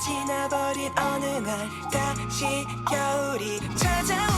지나버린 어느 날 다시 겨울이 찾아